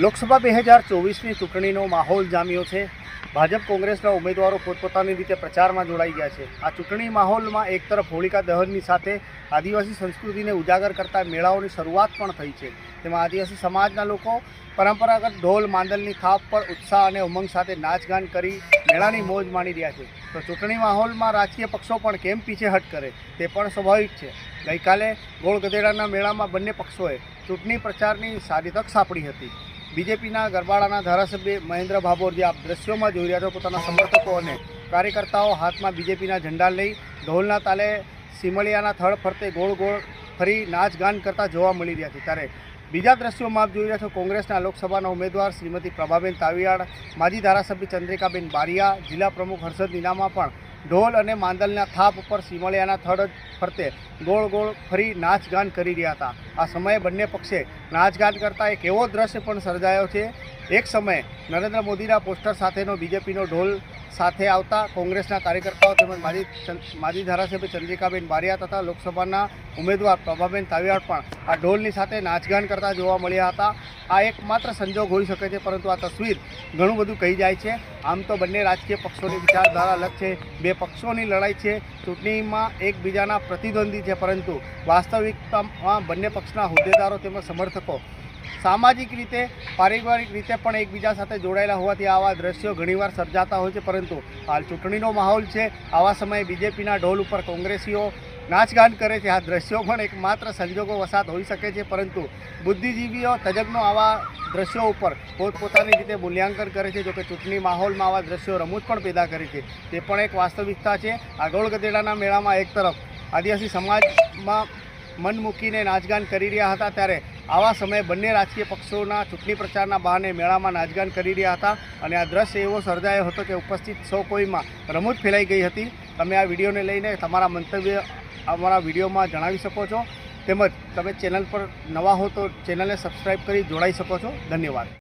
લોકસભા બે હજાર ચોવીસની ચૂંટણીનો માહોલ જામ્યો છે. ભાજપ કોંગ્રેસના ઉમેદવારો પોતપોતાની રીતે પ્રચારમાં જોડાઈ ગયા છે. આ ચૂંટણી માહોલમાં એક તરફ હોળિકા દહનની સાથે આદિવાસી સંસ્કૃતિને ઉજાગર કરતા મેળાઓની શરૂઆત પણ થઈ છે. તેમાં આદિવાસી સમાજના લોકો પરંપરાગત ઢોલ માંદલની થાપ પર ઉત્સાહ અને ઉમંગ સાથે નાચગાન કરી મેળાની મોજ માણી રહ્યા છે. તો ચૂંટણી માહોલમાં રાજકીય પક્ષો પણ કેમ પીછેહટ કરે તે પણ સ્વાભાવિક છે. ગઈકાલે ગોળ ગધેડાના મેળામાં બંને પક્ષોએ ચૂંટણી પ્રચારની સારી તક સાંપડી હતી. બીજેપીના ગરબાડાના ધારાસભ્ય મહેન્દ્ર ભાભોર આપ દ્રશ્યોમાં જોઈ રહ્યા છો પોતાના સમર્થકો અને કાર્યકર્તાઓ હાથમાં બીજેપીના ઝંડા લઈ ઢોલના તાલે સિમળિયાના થળ ફરતે ગોળ ગોળ ફરી નાચ ગાન કરતા જોવા મળી રહ્યા છે. ત્યારે બીજા દ્રશ્યોમાં આપ જોઈ રહ્યા છો કોંગ્રેસના લોકસભાના ઉમેદવાર શ્રીમતી પ્રભાબેન તાવિયાડ માજી ધારાસભ્ય ચંદ્રિકાબેન બારિયા, જિલ્લા પ્રમુખ હર્ષદ નીનામા પણ ઢોલ અને માંદલના થાપ ઉપર સિમળિયાના થડ ફરતે ગોળ ગોળ ફરી નાચગાન કરી રહ્યા હતા. આ સમયે બંને પક્ષે નાચગાન કરતા એક એવો દ્રશ્ય પણ સર્જાયો છે એક સમયે નરેન્દ્ર મોદીના પોસ્ટર સાથેનો બીજેપીનો ઢોલ સાથે આવતા કોંગ્રેસના કાર્યકર્તાઓ તેમજ માજી માજી ધારાસભ્ય ચંદ્રિકાબેન બારિયા તથા લોકસભાના ઉમેદવાર પ્રભાબેન તાવિયાડ પણ આ ઢોલની સાથે નાચગાન કરતા જોવા મળ્યા હતા. આ એકમાત્ર સંજોગ હોઈ શકે છે, પરંતુ આ તસવીર ઘણું બધું કહી જાય છે. આમ તો બંને રાજકીય પક્ષોની વિચારધારા અલગ છે, બે પક્ષોની લડાઈ છે, ચૂંટણીમાં એકબીજાના પ્રતિદ્વંદી છે, પરંતુ વાસ્તવિકતામાં બંને પક્ષના હોદ્દેદારો તેમજ સમર્થકો સામાજિક રીતે, પારિવારિક રીતે પણ એકબીજા સાથે જોડાયેલા હોવાથી આવા દ્રશ્યો ઘણીવાર સર્જાતા હોય છે, પરંતુ હાલ ચૂંટણીનો માહોલ છે. આવા સમયે બીજેપીના ઢોલ ઉપર કોંગ્રેસીઓ નાચગાન કરે છે. આ દ્રશ્યો પણ એકમાત્ર સંજોગો વસાત હોઈ શકે છે, પરંતુ બુદ્ધિજીવીઓ તજજ્ઞો આવા દ્રશ્યો ઉપર પોતપોતાની રીતે મૂલ્યાંકન કરે છે, જોકે ચૂંટણી માહોલમાં આવા દ્રશ્યો રમૂજ પણ પેદા કરે છે. તે પણ એક વાસ્તવિકતા છે. આ ગોળ ગધેડાના મેળામાં એક તરફ આદિવાસી સમાજમાં મન મૂકીને નાચગાન કરી રહ્યા હતા, ત્યારે આવા સમયે બંને રાજકીય પક્ષોના ચૂંટણી પ્રચારના બહાને મેળામાં નાચગાન કરી રહ્યા હતા અને આ દ્રશ્ય એવો સર્જાયો હતો કે ઉપસ્થિત સૌ કોઈમાં રમૂજ ફેલાઈ ગઈ હતી. તમે આ વિડીયોને લઈને તમારા મંતવ્ય અમારા વિડીયોમાં જણાવી શકો છો. તેમજ તમે ચેનલ પર નવા હો તો ચેનલને સબસ્ક્રાઈબ કરી જોડાઈ શકો છો. ધન્યવાદ.